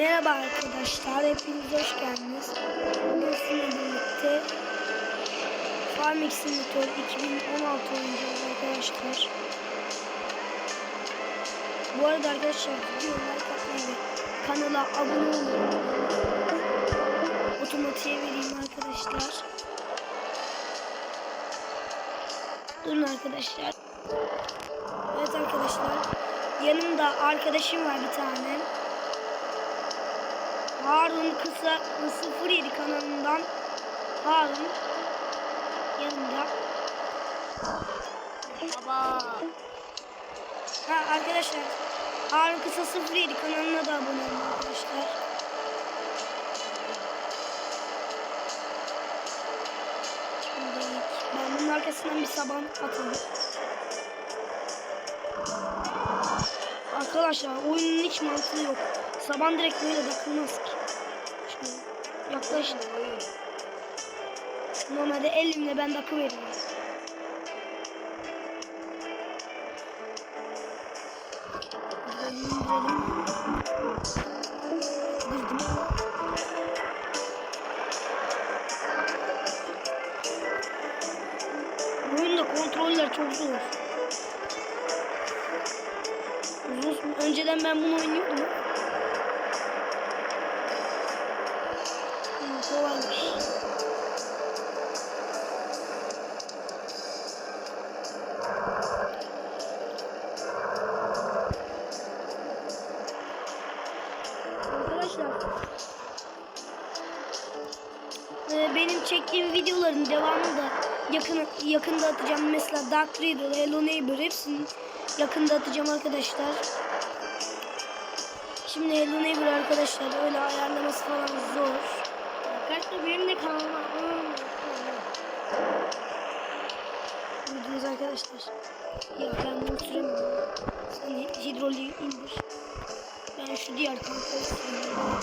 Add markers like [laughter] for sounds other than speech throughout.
Merhaba arkadaşlar, hepiniz hoş geldiniz. Bugün sizinle birlikte Farming Simulator 2016 oynayacağız arkadaşlar. Bu arada arkadaşlar videoyu like atmayı ve kanala abone olmayı otomatiğe vereyim arkadaşlar. Durun arkadaşlar. Evet arkadaşlar. Yanımda arkadaşım var bir tane. Harun Kısa 07 kanalından Harun yanımda. Baba. Ha arkadaşlar Harun Kısa 07 kanalına da abone olun arkadaşlar. Şimdi ben bunun arkasından bir saban atalım. Arkadaşlar oyunun hiç mantığı yok. Saban direkt böyle takılmaz ki. Şimdi yaklaşın. Normalde elimle ben takı veriyorum. Girelim, Önceden ben bunu oynuyordum. Kolaymış. Arkadaşlar e, benim çektiğim videoların devamını da yakın yakında atacağım. Mesela Dark Riddle, Hello Neighbor hepsini yakında atacağım arkadaşlar. Şimdi Hello Neighbor arkadaşlar öyle ayarlaması falan zor. Arkadaşlar benim de kanalıma Duydunuz arkadaşlar. Ya ben bunu süremiyorum. Sen hidroliği indir. Ben şu diğer sürüyorum.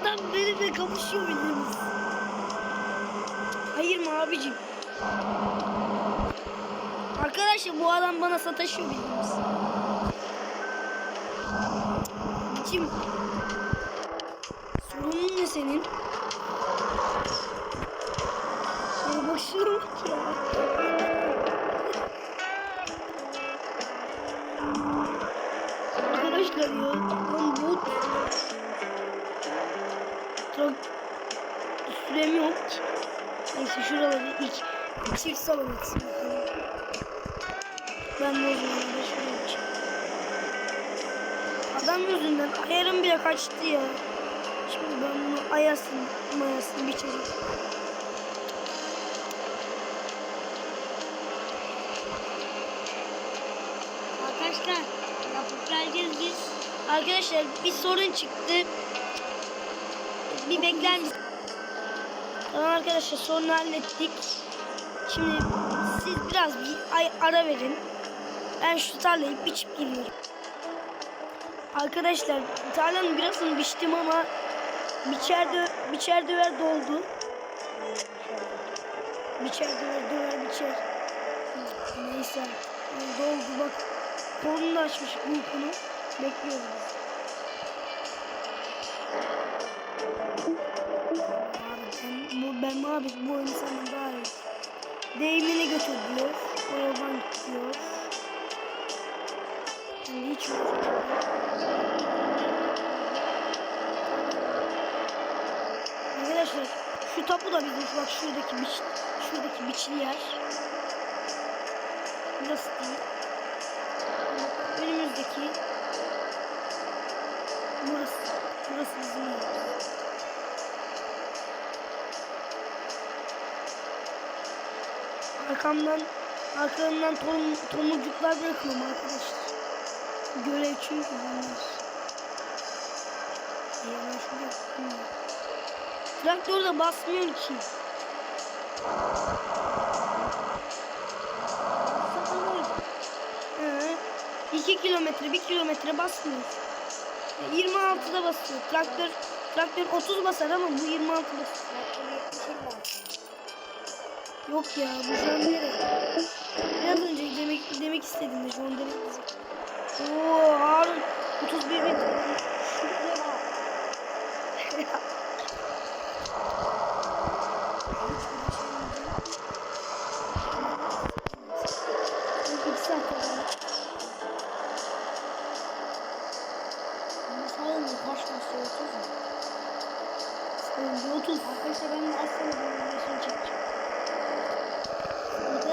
Adam benimle kapışıyor bildiğiniz. Hayır mı abicim? Arkadaşlar bu adam bana sataşıyor bildiğiniz. Kim? Sorunun ne senin? Şuna bak şuna bak ya. Arkadaşlar ya. Çok sürem yok ki. Neyse şuraları ilk çift salon etsin. Ben zaman da şuraya çıkayım. Adam yüzünden ayarım bile kaçtı ya. Şimdi ben bunu ayasın mayasın biçeceğim. Arkadaşlar yapıp geleceğiz biz. Arkadaşlar bir sorun çıktı. Bir bekler misin? Tamam arkadaşlar sorunu hallettik. Şimdi siz biraz bir ara verin. Ben şu tarlayı biçip geliyorum. Arkadaşlar tarlanın birazını biçtim ama biçer, dö biçer döver doldu. Biçer döver döver biçer. Neyse doldu bak. Kolunu açmış uykunu. Bekliyoruz. Abi ben abi bu oyunu senden daha iyi. Değmini götür diyor. O yoldan git diyor. Şimdi hiç Arkadaşlar şu tapu da bizim bak şuradaki biç şuradaki biçili yer. Burası değil. Önümüzdeki burası. Burası bizim yerimiz. Arkamdan arkamdan tom, tomurcuklar bırakıyorum arkadaşlar. Görev çünkü bunlar. Bakayım. Traktör de basmıyor ki. Hı. 2 kilometre, 1 kilometre basmıyor. 26'da basıyor. Traktör Traktör 30 basar ama bu 26 basar. Traktör 70 lazım. Yok ya bu nereye? Biraz önce demek demek istedim de şu an demek istedim. Oo Harun 31 bin. İki saat oldu. Ama sayın kaç nasıl 30 mu? Sayın 30. Arkadaşlar ben aslında bu videosunu çekeceğim.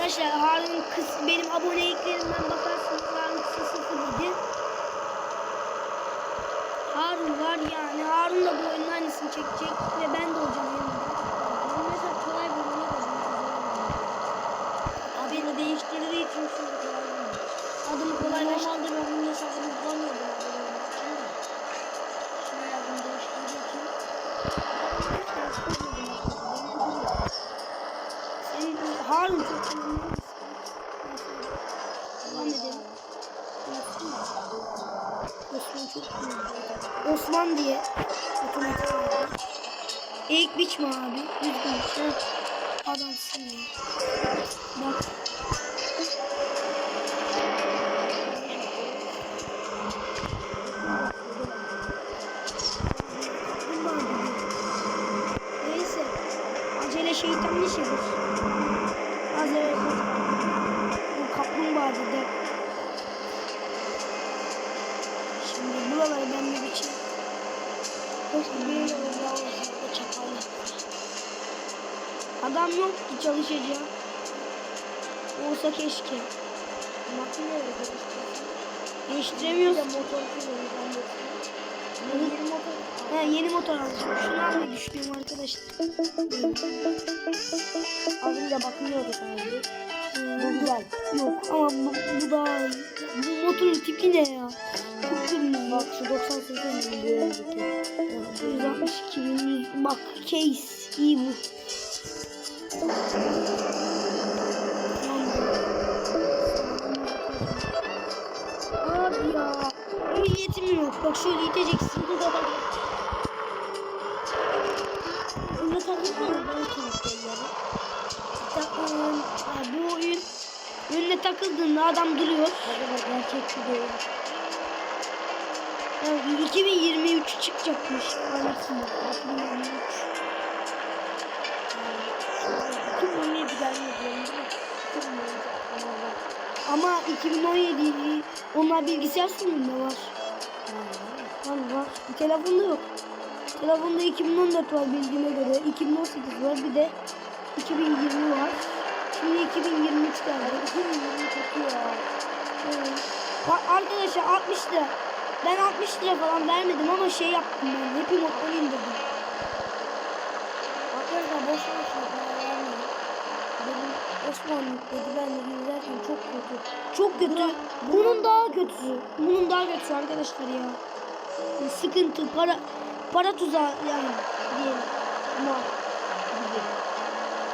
Arkadaşlar Harun kız benim aboneliklerimden bakarsınız Harun kısa sıfır idi. Harun var yani Harun da bu oyunun aynısını çekecek ve ben de olacağım yanında. Benim mesela kolay benim güzel bulunuyor. Adını değiştirdiği için şimdi kolay. Adımı kolaylaştı. Osman diye otomatik oldu. İlk biçme abi. Düzgün. Adamsın. Bak. Neyse. Acele şeytan işidir. Az evvel bu kaplumbağa dedi. Şimdi buraları ben bir biçim. Keşke bir yıl daha olsa da çaparlı. Adam yok ki çalışacak. Olsa keşke. Makineyle değiştirsin. Bir Değiştiremiyoruz. de motor kullanıyor ben de. Yeni motor. He, yeni motor alacağım. Şunu almayı düşünüyorum arkadaşlar. Az önce bakmıyorduk abi. Ee, Bu güzel. Yok ama bu, bu daha iyi. Bu motorun tipi ne ya? Çok kırmızı. Bak şu 98 bin bir önceki. 162 bin. Bak case iyi bu. Abi ya. Ehliyetim yok. Bak şöyle iteceksin. Bu takip mı? Ben kilitliyorum. Takın. Bu oyun önüne takıldığında adam duruyor. Acaba gerçekçi değil. Yani 2023 çıkacakmış. Anasını. 2023. Ama 2017 onlar bilgisayar sunumunda var. Var var. Telefonda yok. Telefonda 2014 var bildiğime göre. 2018 var. Bir de 2020 var. Şimdi 2023 geldi. 2020 kötü ya. Evet. Arkadaşlar 60 lira. Ben 60 lira falan vermedim ama şey yaptım ben. Happy Mod'dan indirdim. Arkadaşlar boş vermeyin. Osman dedi ben de izlerken çok kötü. Çok kötü. Bunun daha kötüsü. Bunun daha kötüsü arkadaşlar ya. Sıkıntı, para para tuzağı yani diyelim. Ama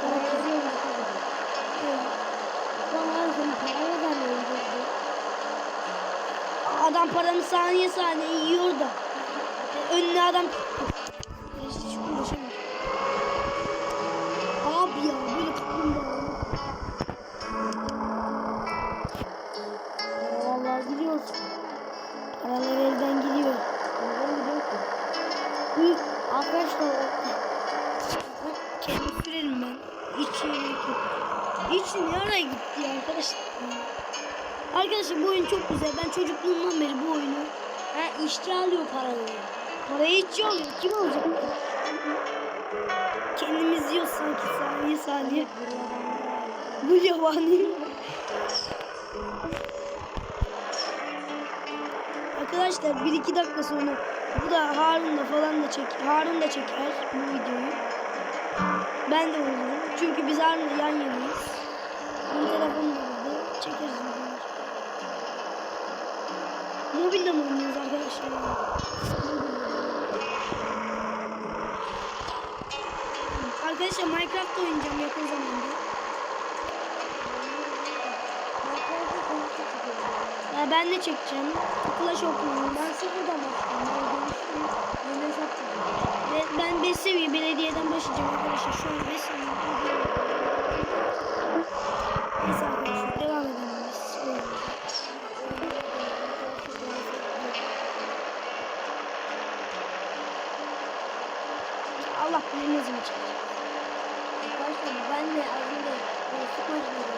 Para vermiyor. adam paranı saniye saniye yiyor da. Önüne adam Paralar elden gidiyor. Neden gidiyor Arkadaşlar Kendi sürerim ben. Hiç yere yok. Hiç ne araya gitti arkadaşlar. Arkadaşlar bu oyun çok güzel. Ben çocukluğumdan beri bu oyunu ha, işçi alıyor parayı. parayı hiç alıyor. Kim alacak? Kendimiz yiyoruz sanki saniye saniye. Bu yabani. Arkadaşlar 1-2 dakika sonra bu da Harun'la falan da çek Harun da çeker bu videoyu. Ben de olurum. Çünkü biz Harun'la yan yanayız. Bunun telefonu da burada. Çekeriz. Mobilde mi oynuyoruz arkadaşlar? Arkadaşlar Minecraft oynayacağım yakın zamanda. Ben de çekeceğim. Clash Clans. Ben sıfırdan başladım. Ben çekeceğim. Ve ben 5 seviye belediyeden başlayacağım arkadaşlar. Şu an 5 seviye. Neyse arkadaşlar devam edelim. Allah zaman çekecek. Arkadaşlar ben de az önce geldim.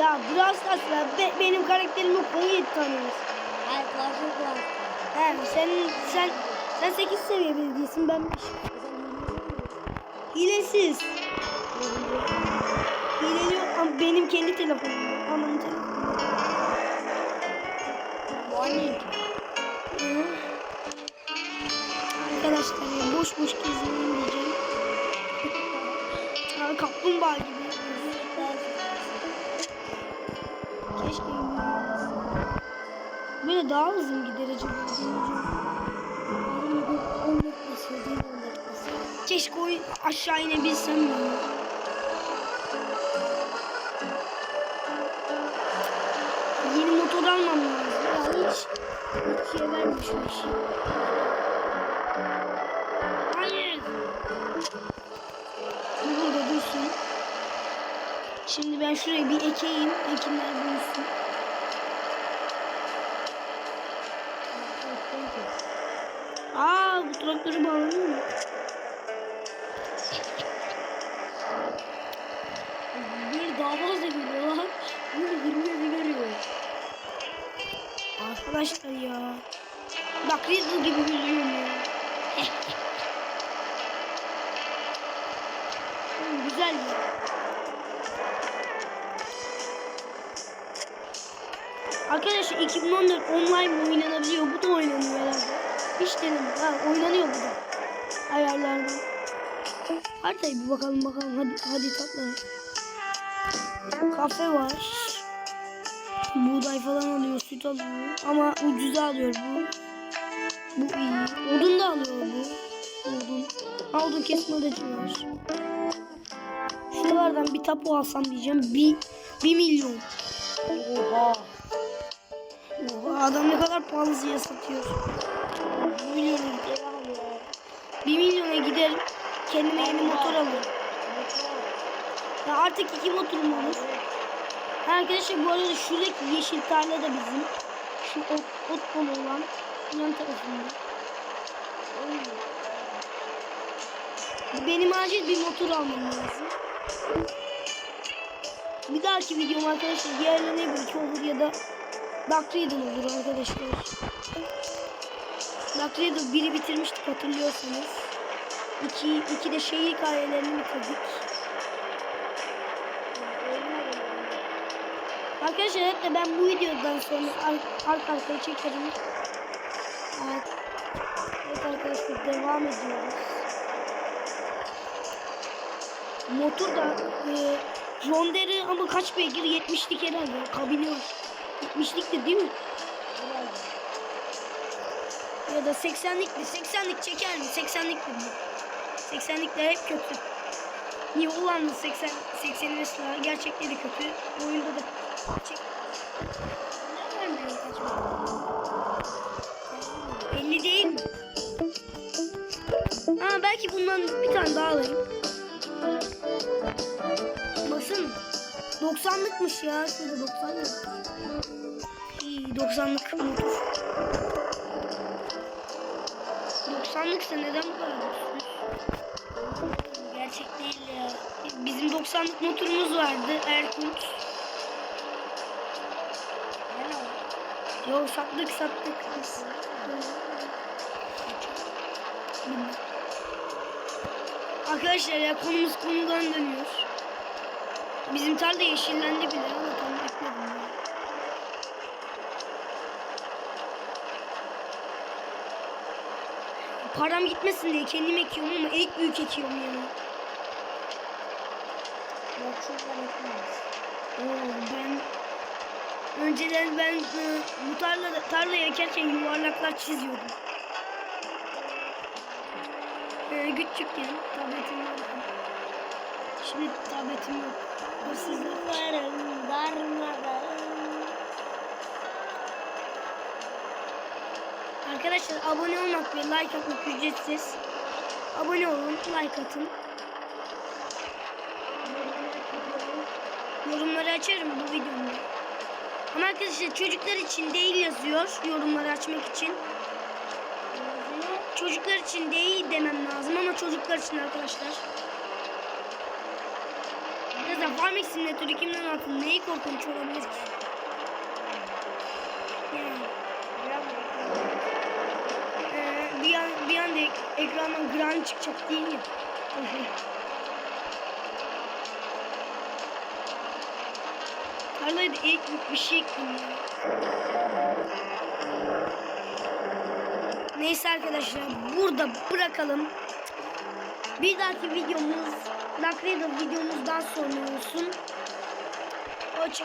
Ya Brawl Stars'la be- benim karakterim yok. 17 tane var. Hayır Clash of Clans. He sen sen sen 8 seviye belediyesin ben 5. Hilesiz. Hileli yok ama benim kendi telefonum. Anamın telefonu. Bu. Arkadaşlar boş boş gezmeyin diyeceğim. [laughs] Kaplumbağa gibi. Böyle daha hızlı mı gider acaba? Deneyeceğim. Keşke o aşağı inebilsem ya. Yeni motor almam lazım. Ya hiç, şey vermiş o işi. Hayır. Bu burada dursun. Şimdi ben şuraya bir ekeyim. Ekinler büyüsün. Bu traktörü bağlanıyor mu? Bir daha fazla görüyor lan. Bir girmedi görüyor. Arkadaşlar ya. Bak Riddle gibi gülüyorum ya. Güzel ya. Arkadaşlar 2014 online oynanabiliyor? Bu da oynanıyor herhalde. Denemedim. Ha oynanıyor bu da. Ayarlardan. Haritaya bir bakalım bakalım. Hadi hadi tatlı. Kafe var. Buğday falan alıyor, süt alıyor. Ama ucuza alıyor bu. Bu iyi. Odun da alıyor bu. Odun. Ha, odun kesme aracı var. Şuralardan bir tapu alsam diyeceğim. Bir, bir milyon. Oha. Oha, adam ne kadar pahalıya satıyor. Bir gider. Bir milyona gider. Kendime yeni motor alırım. Ya artık iki motorum olur. Arkadaşlar bu arada şuradaki yeşil tarla da bizim. Şu ot, ot dolu olan yan tarafında. Benim acil bir motor almam lazım. Bir dahaki videom arkadaşlar diğerleri ne belki olur ya da Riddle olur arkadaşlar. Riddle biri bitirmiştik hatırlıyorsanız. İki, iki de şehir hikayelerini bitirdik. Arkadaşlar hatta ben bu videodan sonra ar- arka arkaya çekerim. Evet. Evet arkadaşlar devam ediyoruz. Motor da e, John Deere ama kaç beygir? 70'lik herhalde. Kabini var. 70'lik de değil mi? Ya da 80'lik mi? 80'lik çeker mi? 80'lik mi? 80'likler hep kötü. Niye Hollanda 80 80 mesela gerçekleri kötü. Oyunda da çek. Ne vermiyor kaçma? 50 değil mi? Ha belki bundan bir tane daha alayım. Baksana. 90'lıkmış ya. Şurada 90 yok. İyi 90'lık 90'lıksa neden bu kadar? Gerçek değil ya. Bizim 90'lık motorumuz vardı. Erkut. Yok sattık sattık biz. Arkadaşlar ya konumuz konudan dönüyor. Bizim tarla yeşillendi bile ama tam ekmedim ya. Param gitmesin diye kendim ekiyorum ama ek büyük ekiyorum ya. Yok şuradan etmez. Oo, ben önceden ben e, bu tarla tarla ekerken yuvarlaklar çiziyordum. Böyle küçükken tabletim vardı. Şimdi tabletim yok. Hırsızlar. Varım darmadan. Arkadaşlar abone olmak ve like atmak ücretsiz. Abone olun, like atın. Yorumları açarım bu videomda. Ama arkadaşlar çocuklar için değil yazıyor yorumları açmak için. Çocuklar için değil demem lazım ama çocuklar için arkadaşlar. Zaten Farming Simulator 2016 neyi korkunç olabilir ki? Ekrandan gran çıkacak değil ya. [laughs] Tarlayı ilk bir şey ya. Neyse arkadaşlar burada bırakalım. Bir dahaki videomuz Dark videomuzdan sonra olsun.